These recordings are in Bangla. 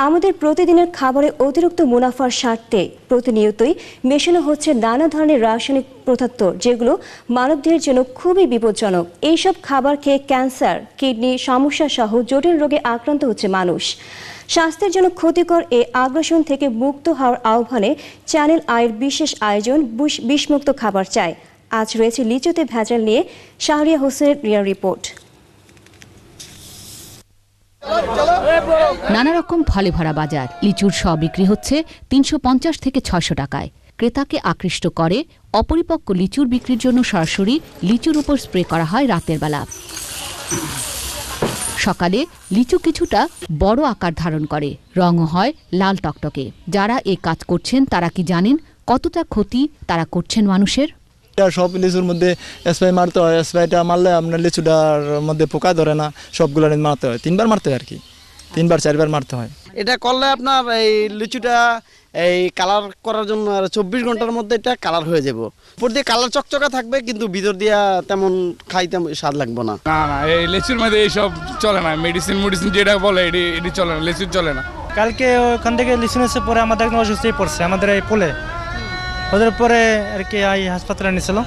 আমাদের প্রতিদিনের খাবারে অতিরিক্ত মুনাফার স্বার্থে প্রতিনিয়তই মেশানো হচ্ছে নানা ধরনের রাসায়নিক পদার্থ, যেগুলো মানবদেহের জন্য খুবই বিপজ্জনক। এইসব খাবার খেয়ে ক্যান্সার, কিডনি সমস্যা সহ জটিল রোগে আক্রান্ত হচ্ছে মানুষ। স্বাস্থ্যের জন্য ক্ষতিকর এই আগ্রাসন থেকে মুক্ত হওয়ার আহ্বানে চ্যানেল আয়ের বিশেষ আয়োজন বিষ- বিষমুক্ত খাবার চায় আজ রয়েছে লিচুতে ভেজাল নিয়ে শাহরিয়া হোসেনের রিয়া রিপোর্ট। নানা রকম ফলে ভরা বাজার। লিচুর শ বিক্রি হচ্ছে তিনশো পঞ্চাশ থেকে ছয়শো টাকায়। ক্রেতাকে আকৃষ্ট করে অপরিপক্ক লিচুর বিক্রির জন্য সরাসরি লিচুর উপর স্প্রে করা হয় রাতের বেলা। সকালে লিচু কিছুটা বড় আকার ধারণ করে রঙও হয় লাল টকটকে। যারা এই কাজ করছেন তারা কি জানেন কতটা ক্ষতি তারা করছেন মানুষের? এটা সব লিচুর মধ্যে স্প্রে মারতে হয় স্প্রেটা মারলে আপনার লিচুটার মধ্যে পোকা ধরে না সবগুলো মারতে হয়। তিনবার মারতে হয় আর কি। তিনবার চারবার মারতে হয়। এটা করলে আপনার এই লিচুটা এই কালার করার জন্য আর চব্বিশ ঘণ্টার মধ্যে এটা কালার হয়ে যাব। উপর দিয়ে কালার চকচকা থাকবে কিন্তু ভিতর দিয়া তেমন খাইতে স্বাদ লাগবে না। না না এই লিচুর মধ্যে এইসব চলে না। মেডিসিন মেডিসিন যেটা বলে এটি এটি চলে না লেচুর চলে না। কালকে ওখান থেকে লিসেন্সে পরে আমাদের একদম অসুস্থই পড়ছে আমাদের এই পোলে ওদের পরে আর কি এই হাসপাতালে নিয়েছিল।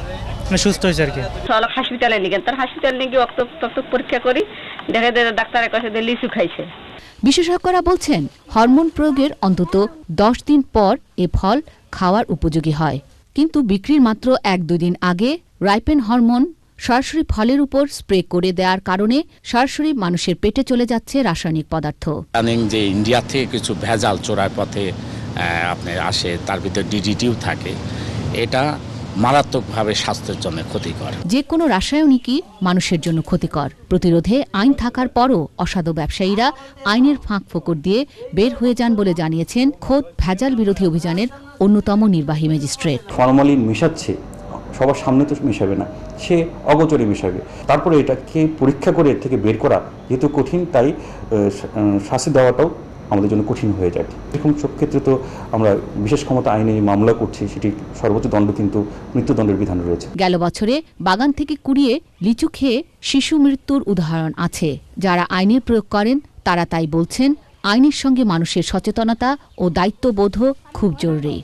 মানে সুস্থ হয়েছে আর কি। সব হসপিটালে নিয়ে গেল তার হসপিটালে নিয়ে গিয়ে রক্ত পরীক্ষা করি। দেখে দেখে ডাক্তারের কাছে দিয়ে লিচু খাইছে। বিশেষজ্ঞরা বলছেন হরমোন প্রয়োগের অন্তত দশ দিন পর এ ফল খাওয়ার উপযোগী হয়। কিন্তু বিক্রির মাত্র এক দুই দিন আগে রাইপেন হরমোন সরাসরি ফলের উপর স্প্রে করে দেওয়ার কারণে সরাসরি মানুষের পেটে চলে যাচ্ছে রাসায়নিক পদার্থ। জানেন যে ইন্ডিয়া থেকে কিছু ভেজাল চোরার পথে আপনার আসে তার ভিতরে ডিডিটিও থাকে। এটা মারাত্মকভাবে স্বাস্থ্যের জন্য ক্ষতিকর। যে কোনো রাসায়নিকই মানুষের জন্য ক্ষতিকর। প্রতিরোধে আইন থাকার পরও অসাধু ব্যবসায়ীরা আইনের ফাঁক ফোকর দিয়ে বের হয়ে যান বলে জানিয়েছেন খোদ ভেজাল বিরোধী অভিযানের অন্যতম নির্বাহী ম্যাজিস্ট্রেট। ফরমালিন মেশাচ্ছে সবার সামনে তো মেশাবে না সে অগোচরে মেশাবে। তারপরে এটাকে পরীক্ষা করে এর থেকে বের করা যেহেতু কঠিন তাই শাস্তি দেওয়াটাও আমাদের জন্য কঠিন হয়ে যাবে এরকম সব ক্ষেত্রে তো আমরা বিশেষ ক্ষমতা আইনে মামলা করছি সেটি সর্বোচ্চ দণ্ড কিন্তু মৃত্যুদণ্ডের বিধান রয়েছে। গেল বছরে বাগান থেকে কুড়িয়ে লিচু খেয়ে শিশু মৃত্যুর উদাহরণ আছে। যারা আইনের প্রয়োগ করেন তারা তাই বলছেন আইনের সঙ্গে মানুষের সচেতনতা ও দায়িত্ববোধও খুব জরুরি।